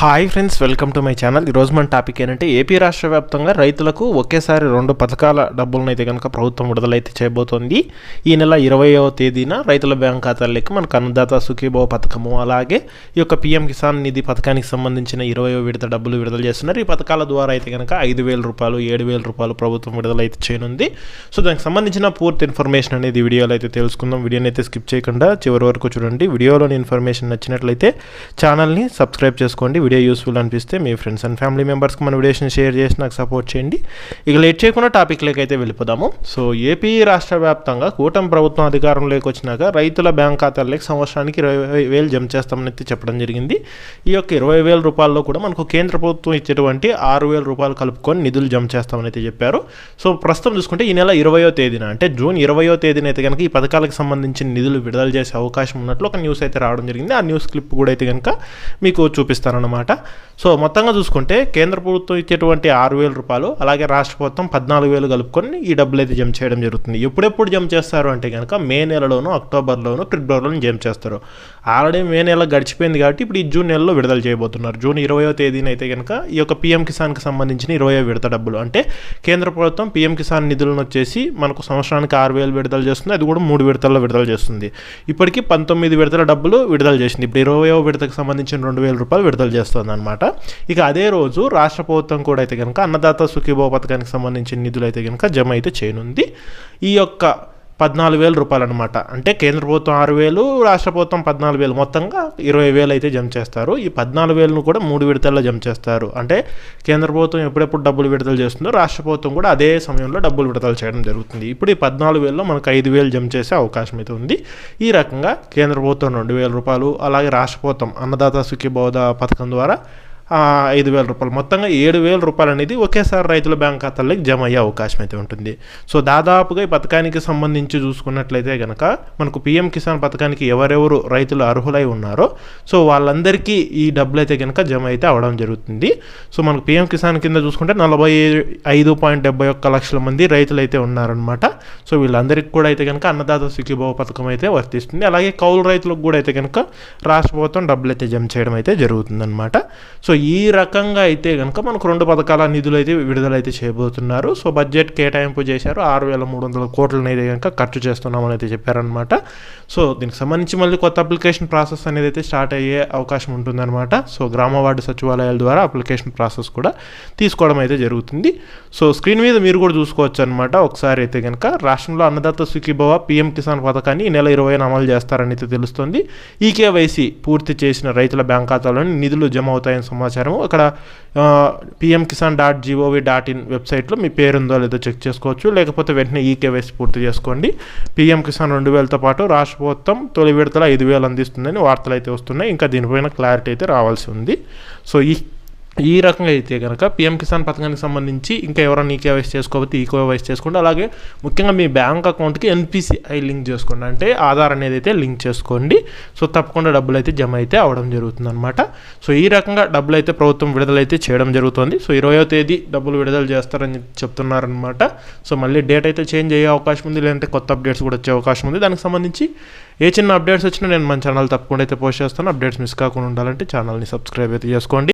Hi friends welcome to my channel ఈరోజు మన topic ఏంటంటే ఏపీ రాష్ట్ర వ్యాప్తంగా రైతులకు ఒకేసారి రెండు పథకాల డబ్బులను అయితే కనుక ప్రభుత్వం విడుదలైతే చేయబోతోంది. ఈ నెల ఇరవయవ తేదీన రైతుల బ్యాంక్ ఖాతాలకి మనకు అన్నదాత సుఖీభవ పథకము అలాగే ఈ యొక్క పిఎం కిసాన్ నిధి పథకానికి సంబంధించిన ఇరవయో విడత డబ్బులు విడుదల చేస్తున్నారు. ఈ పథకాల ద్వారా అయితే కనుక ఐదు వేల రూపాయలు ఏడు వేల రూపాయలు ప్రభుత్వం విడుదలైతే చేయనుంది. సో దానికి సంబంధించిన పూర్తి ఇన్ఫర్మేషన్ అనేది వీడియోలో అయితే తెలుసుకుందాం. వీడియోని అయితే స్కిప్ చేయకుండా చివరి వరకు చూడండి. వీడియోలోని ఇన్ఫర్మేషన్ నచ్చినట్లయితే ఛానల్ని సబ్స్క్రైబ్ చేసుకోండి. వీడియో యూస్ఫుల్ అనిపిస్తే మీ ఫ్రెండ్స్ అండ్ ఫ్యామిలీ మెంబర్స్కి మన వీడియోస్ని షేర్ చేసి నాకు సపోర్ట్ చేయండి. ఇక లేట్ చేయకుండా టాపిక్లోకి అయితే వెళ్ళిపోదాము. సో ఏపీ రాష్ట్ర వ్యాప్తంగా కూటమి ప్రభుత్వం అధికారంలోకి వచ్చినాక రైతుల బ్యాంక్ ఖాతాల్లోకి సంవత్సరానికి ఇరవై వేలు జమ చేస్తామని అయితే చెప్పడం జరిగింది. ఈ యొక్క ఇరవై వేల రూపాయల్లో కూడా మనకు కేంద్ర ప్రభుత్వం ఇచ్చేటువంటి ఆరు వేల రూపాయలు కలుపుకొని నిధులు జమ చేస్తామని అయితే చెప్పారు. సో ప్రస్తుతం చూసుకుంటే ఈ నెల ఇరవయో తేదీన అంటే జూన్ ఇరవయో తేదీన అయితే కనుక ఈ పథకాలకు సంబంధించిన నిధులు విడుదల చేసే అవకాశం ఉన్నట్లు ఒక న్యూస్ అయితే రావడం జరిగింది. ఆ న్యూస్ క్లిప్ కూడా అయితే కనుక మీకు అనమాట సో మొత్తంగా చూసుకుంటే కేంద్ర ప్రభుత్వం ఇచ్చేటువంటి ఆరు వేల రూపాయలు అలాగే రాష్ట్ర ప్రభుత్వం పద్నాలుగు వేలు కలుపుకొని ఈ డబ్బులు అయితే జమ చేయడం జరుగుతుంది. ఎప్పుడెప్పుడు జమ చేస్తారు అంటే కనుక మే నెలలోను అక్టోబర్లోనూ ఫిబ్రవరిలోను జమ చేస్తారు. ఆల్రెడీ మే నెల గడిచిపోయింది కాబట్టి ఇప్పుడు ఈ జూన్ నెలలో విడుదల చేయబోతున్నారు. జూన్ ఇరవయో తేదీన అయితే కనుక ఈ యొక్క పీఎం కిసాన్కి సంబంధించిన ఇరవయో విడత డబ్బులు. అంటే కేంద్ర ప్రభుత్వం పీఎం కిసాన్ నిధులను వచ్చేసి మనకు సంవత్సరానికి ఆరు వేలు విడుదల చేస్తుంది. అది కూడా మూడు విడతల్లో విడుదల చేస్తుంది. ఇప్పటికీ పంతొమ్మిది విడతల డబ్బులు విడుదల చేసింది. ఇప్పుడు ఇరవయో విడతకు సంబంధించిన రెండు వేల రూపాయలు విడుదల చేస్తుంది. అనమాట ఇక అదే రోజు రాష్ట్ర ప్రభుత్వం కూడా అయితే కనుక అన్నదాత సుఖీభో పథకానికి సంబంధించిన నిధులు అయితే కనుక జమ అయితే చేయనుంది. ఈ యొక్క పద్నాలుగు వేల రూపాయలు అనమాట అంటే కేంద్ర ప్రభుత్వం ఆరు వేలు రాష్ట్ర ప్రభుత్వం పద్నాలుగు వేలు. మొత్తంగా ఇరవై వేలు అయితే జమ చేస్తారు. ఈ పద్నాలుగు వేలను కూడా మూడు విడతల్లో జమ చేస్తారు. అంటే కేంద్ర ప్రభుత్వం ఎప్పుడెప్పుడు డబ్బులు విడుదల చేస్తుందో రాష్ట్ర ప్రభుత్వం కూడా అదే సమయంలో డబ్బులు విడుదల చేయడం జరుగుతుంది. ఇప్పుడు ఈ పద్నాలుగు వేలలో మనకు ఐదు వేలు జమ చేసే అవకాశం అయితే ఉంది. ఈ రకంగా కేంద్ర ప్రభుత్వం రెండు వేల రూపాయలు అలాగే రాష్ట్ర ప్రభుత్వం అన్నదాత సుఖీబోధ పథకం ద్వారా ఐదు వేల రూపాయలు. మొత్తంగా ఏడు వేల రూపాయలు అనేది ఒకేసారి రైతుల బ్యాంక్ ఖాతాల్లోకి జమ అయ్యే అవకాశం అయితే ఉంటుంది. సో దాదాపుగా ఈ పథకానికి సంబంధించి చూసుకున్నట్లయితే కనుక మనకు పిఎం కిసాన్ పథకానికి ఎవరెవరు రైతులు అర్హులై ఉన్నారో సో వాళ్ళందరికీ ఈ డబ్బులు అయితే కనుక జమ అయితే అవడం జరుగుతుంది. సో మనకు పిఎం కిసాన్ కింద చూసుకుంటే నలభై ఐదు పాయింట్ డెబ్బై ఒక్క లక్షల మంది రైతులు అయితే ఉన్నారనమాట సో వీళ్ళందరికీ కూడా అయితే కనుక అన్నదాత సుఖీభావ పథకం అయితే వర్తిస్తుంది. అలాగే కౌలు రైతులకు కూడా అయితే కనుక రాష్ట్ర ప్రభుత్వం డబ్బులు అయితే జమ చేయడం అయితే జరుగుతుందన్నమాట. సో ఈ రకంగా అయితే కనుక మనకు రెండు పథకాల నిధులు అయితే విడుదలైతే చేయబోతున్నారు. సో బడ్జెట్ కేటాయింపు చేశారు. ఆరు వేల మూడు వందల కోట్లను అయితే కనుక ఖర్చు చేస్తున్నామని అయితే చెప్పారనమాట సో దీనికి సంబంధించి మళ్ళీ కొత్త అప్లికేషన్ ప్రాసెస్ అనేది అయితే స్టార్ట్ అయ్యే అవకాశం ఉంటుందన్నమాట. సో గ్రామ వార్డు సచివాలయాల ద్వారా అప్లికేషన్ ప్రాసెస్ కూడా తీసుకోవడం అయితే జరుగుతుంది. సో స్క్రీన్ మీద మీరు కూడా చూసుకోవచ్చు అనమాట ఒకసారి అయితే కనుక రాష్ట్రంలో అన్నదాత సుఖీభవ పిఎం కిసాన్ పథకాన్ని ఈ నెల ఇరవై అమలు చేస్తారని అయితే తెలుస్తుంది. ఈకేవైసీ పూర్తి చేసిన రైతుల బ్యాంక్ ఖాతాలోని నిధులు జమ అవుతాయని సమాచారం అక్కడ PM Kisan dot G O V dot in వెబ్సైట్లో మీ పేరు ఉందో లేదో చెక్ చేసుకోవచ్చు. లేకపోతే వెంటనే ఈకేవైసీ పూర్తి చేసుకోండి. పిఎం కిసాన్ రెండు వేలతో పాటు రాష్ట్ర ప్రభుత్వం తొలి విడతల ఐదు వేలు అందిస్తుందని వార్తలు అయితే వస్తున్నాయి. ఇంకా దీనిపైన క్లారిటీ అయితే రావాల్సి ఉంది. సో ఈ ఈ రకంగా అయితే కనుక పిఎం కిసాన్ పథకానికి సంబంధించి ఇంకా ఎవరైనా ఈకేవైస్ చేసుకోకపోతే ఈకేవైస్ చేసుకోండి. అలాగే ముఖ్యంగా మీ బ్యాంక్ అకౌంట్కి ఎన్పిసిఐ లింక్ చేసుకోండి. అంటే ఆధార్ అనేది అయితే లింక్ చేసుకోండి. సో తప్పకుండా డబ్బులు అయితే జమ అయితే అవడం జరుగుతుంది అనమాట సో ఈ రకంగా డబ్బులు అయితే ప్రభుత్వం విడుదలైతే చేయడం జరుగుతుంది. సో ఇరవయో తేదీ డబ్బులు విడుదల చేస్తారని చెప్తున్నారనమాట సో మళ్ళీ డేట్ అయితే చేంజ్ అయ్యే అవకాశం ఉంది. లేదంటే కొత్త అప్డేట్స్ కూడా వచ్చే అవకాశం ఉంది. దానికి సంబంధించి ఏ చిన్న అప్డేట్స్ వచ్చినా నేను మన ఛానల్ తప్పకుండా అయితే పోస్ట్ చేస్తాను. అప్డేట్స్ మిస్ కాకుండా ఉండాలంటే ఛానల్ని సబ్స్క్రైబ్ అయితే చేసుకోండి.